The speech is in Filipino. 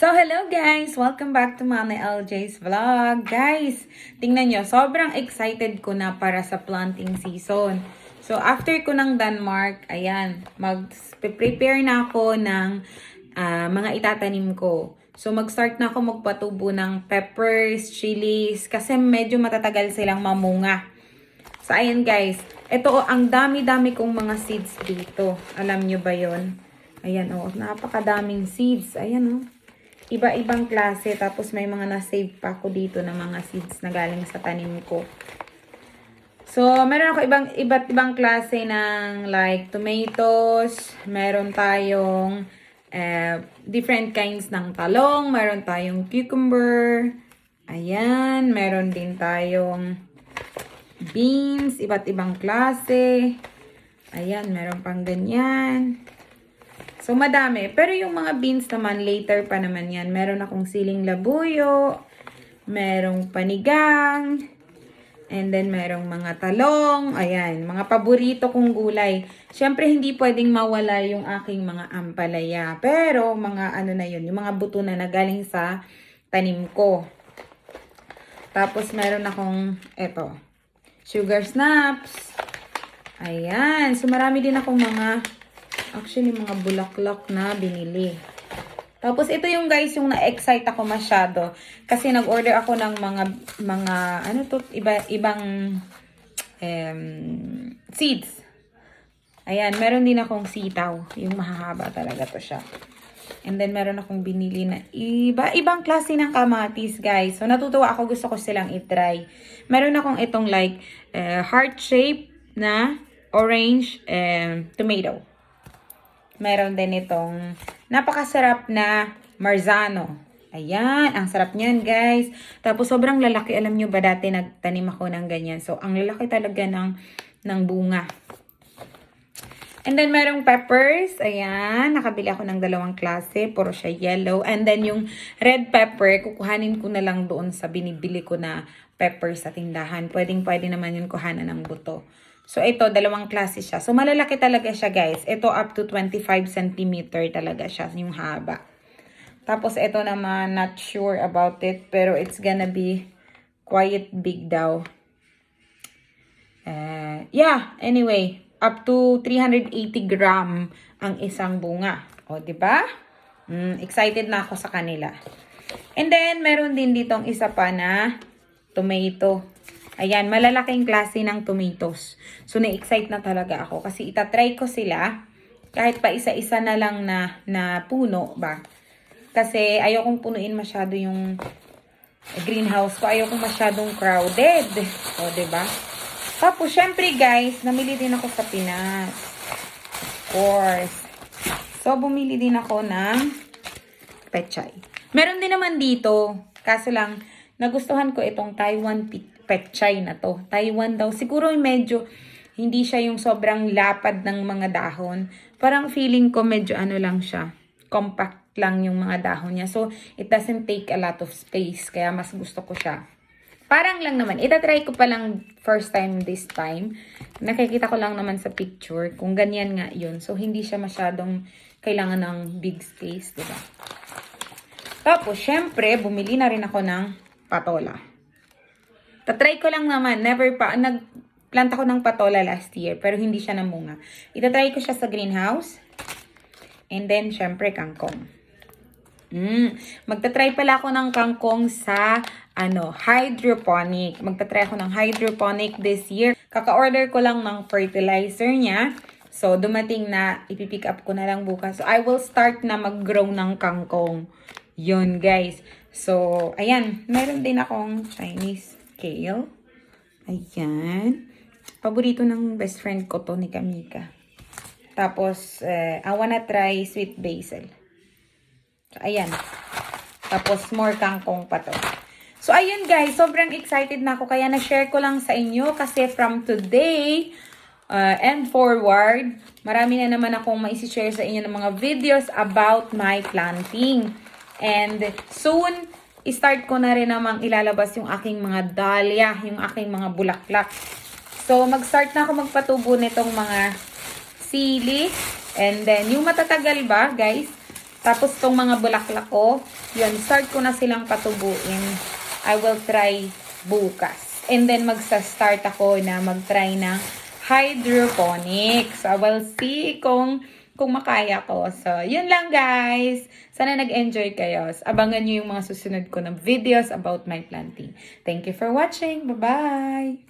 So, hello guys! Welcome back to Mama LJ's Vlog. Guys, tingnan nyo, sobrang excited ko na para sa planting season. So, after ko ng Denmark, ayan, mag-prepare na ako ng ah, mga itatanim ko. So, mag-start na ako magpatubo ng peppers, chilies, kasi medyo matatagal silang mamunga. So, ayan guys. Ito, oh, ang dami-dami kong mga seeds dito. Alam nyo ba yon? Ayan, oh. Napakadaming seeds. Ayan, oh. Iba-ibang klase. Tapos, may mga na-save pa ako dito ng mga seeds na galing sa tanim ko. So, meron ako ibang, iba't ibang klase ng like tomatoes. Meron tayong eh, different kinds ng talong. Meron tayong cucumber. Ayan. Meron din tayong beans, iba't ibang klase. Ayan, meron pang ganyan. So, madami. Pero yung mga beans naman, later pa naman yan. Meron akong siling labuyo, merong panigang, and then merong mga talong. Ayan, mga paborito kong gulay. Siyempre, hindi pwedeng mawala yung aking mga ampalaya. Pero, mga ano na yun, yung mga buto na nagaling sa tanim ko. Tapos, meron akong, eto, sugar snaps. Ayan. So, marami din akong mga, actually, mga bulaklak na binili. Tapos, ito yung guys, yung na-excite ako masyado. Kasi nag-order ako ng mga, mga, ano to, iba, ibang, um, seeds. Ayan, meron din akong sitaw. Yung mahahaba talaga to siya. And then, meron akong binili na iba-ibang klase ng kamatis, guys. So, natutuwa ako. Gusto ko silang itry. Meron akong itong like, eh, heart shape na orange eh, tomato. Meron din itong napakasarap na marzano. Ayan, ang sarap niyan, guys. Tapos, sobrang lalaki. Alam nyo ba, dati nagtanim ako ng ganyan. So, ang lalaki talaga ng, ng bunga. And then, merong peppers. Ayan, nakabili ako ng dalawang klase. Puro siya yellow. And then, yung red pepper, kukuhanin ko na lang doon sa binibili ko na pepper sa tindahan. Pwedeng pwede naman yun kuhanan ng buto. So, ito, dalawang klase siya. So, malalaki talaga siya, guys. Ito, up to 25 cm talaga siya, yung haba. Tapos, ito naman, not sure about it. Pero, it's gonna be quite big daw. Uh, yeah, anyway, up to 380 gram ang isang bunga. O, ba? Mm, excited na ako sa kanila. And then, meron din ditong isa pa na tomato. Ayan, malalaking klase ng tomatoes. So, na-excite na talaga ako kasi itatry ko sila kahit pa isa-isa na lang na, na puno ba. Kasi ayokong punuin masyado yung greenhouse ko. Ayokong masyadong crowded. O, ba diba? Tapos, syempre guys, namili din ako sa Pinas. Of course. So, bumili din ako ng pechay. Meron din naman dito. Kaso lang, nagustuhan ko itong Taiwan pi- pechay na to. Taiwan daw. Siguro medyo hindi siya yung sobrang lapad ng mga dahon. Parang feeling ko medyo ano lang siya. Compact lang yung mga dahon niya. So, it doesn't take a lot of space. Kaya mas gusto ko siya. Parang lang naman. Itatry ko pa lang first time this time. Nakikita ko lang naman sa picture kung ganyan nga yun. So, hindi siya masyadong kailangan ng big space, diba? Tapos, syempre, bumili na rin ako ng patola. Tatry ko lang naman. Never pa. Nagplanta ko ng patola last year, pero hindi siya namunga. Itatry ko siya sa greenhouse. And then, syempre, kangkong. Mm. Magta-try pala ako ng kangkong sa ano, hydroponic. Magta-try ako ng hydroponic this year. Kaka-order ko lang ng fertilizer niya. So, dumating na, ipipick up ko na lang bukas. So, I will start na mag-grow ng kangkong. Yun, guys. So, ayan. Meron din akong Chinese kale. Ayan. Paborito ng best friend ko to ni Kamika. Tapos, eh, I wanna try sweet basil. So, ayan. Tapos, more kangkong pa to. So, ayun guys. Sobrang excited na ako. Kaya na-share ko lang sa inyo. Kasi from today uh, and forward, marami na naman akong maisi-share sa inyo ng mga videos about my planting. And soon, start ko na rin namang ilalabas yung aking mga dahlia, yung aking mga bulaklak. So, mag-start na ako magpatubo nitong mga sili. And then, yung matatagal ba, guys, Tapos tong mga bulaklak ko, yun, start ko na silang patubuin. I will try bukas. And then magsa-start ako na mag-try ng hydroponics. I will see kung kung makaya ko. So, yun lang guys. Sana nag-enjoy kayo. Abangan nyo yung mga susunod ko na videos about my planting. Thank you for watching. Bye-bye!